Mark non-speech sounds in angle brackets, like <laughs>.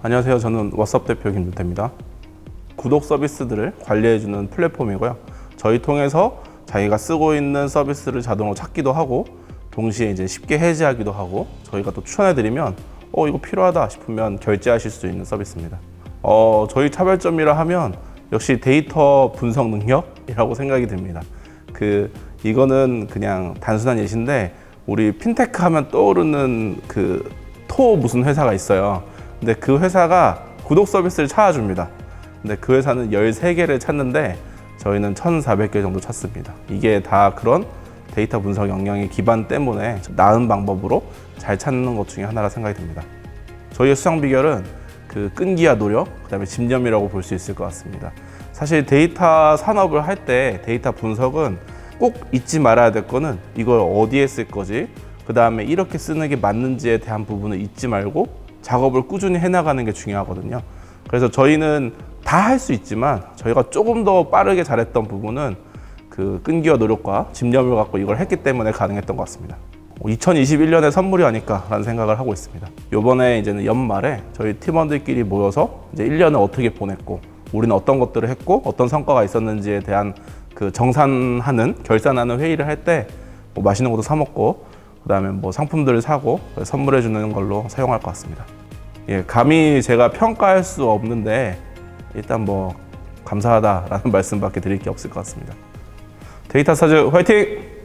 안녕하세요. 저는 왓썹 대표 김준태입니다. 구독 서비스들을 관리해주는 플랫폼이고요. 저희 통해서 자기가 쓰고 있는 서비스를 자동으로 찾기도 하고 동시에 이제 쉽게 해지하기도 하고 저희가 또 추천해드리면 어 이거 필요하다 싶으면 결제하실 수 있는 서비스입니다. 어 저희 차별점이라 하면 역시 데이터 분석 능력이라고 생각이 듭니다. 그 이거는 그냥 단순한 예시인데 우리 핀테크 하면 떠오르는 그 토 무슨 회사가 있어요. 근데 그 회사가 구독 서비스를 찾아줍니다. 근데 그 회사는 13개를 찾는데 저희는 1,400개 정도 찾습니다. 이게 다 그런 데이터 분석 역량의 기반 때문에 나은 방법으로 잘 찾는 것 중에 하나라 생각이 듭니다. 저희의 수상 비결은 그 끈기와 노력, 그다음에 집념이라고 볼 수 있을 것 같습니다. 사실 데이터 산업을 할 때 데이터 분석은 꼭 잊지 말아야 될 거는 이걸 어디에 쓸 거지, 그 다음에 이렇게 쓰는 게 맞는지에 대한 부분을 잊지 말고 작업을 꾸준히 해나가는 게 중요하거든요. 그래서 저희는 다 할 수 있지만 저희가 조금 더 빠르게 잘했던 부분은 그 끈기와 노력과 집념을 갖고 이걸 했기 때문에 가능했던 것 같습니다. 2021년에 선물이 아닐까라는 생각을 하고 있습니다. 요번에 이제는 연말에 저희 팀원들끼리 모여서 이제 1년을 어떻게 보냈고 우리는 어떤 것들을 했고 어떤 성과가 있었는지에 대한 그 정산하는 결산하는 회의를 할 때 뭐 맛있는 것도 사 먹고 그다음에 뭐 상품들을 사고 선물해 주는 걸로 사용할 것 같습니다. 예, 감히 제가 평가할 수 없는데 일단 뭐 감사하다라는 <laughs> 말씀밖에 드릴 게 없을 것 같습니다. 데이터 사즈 화이팅!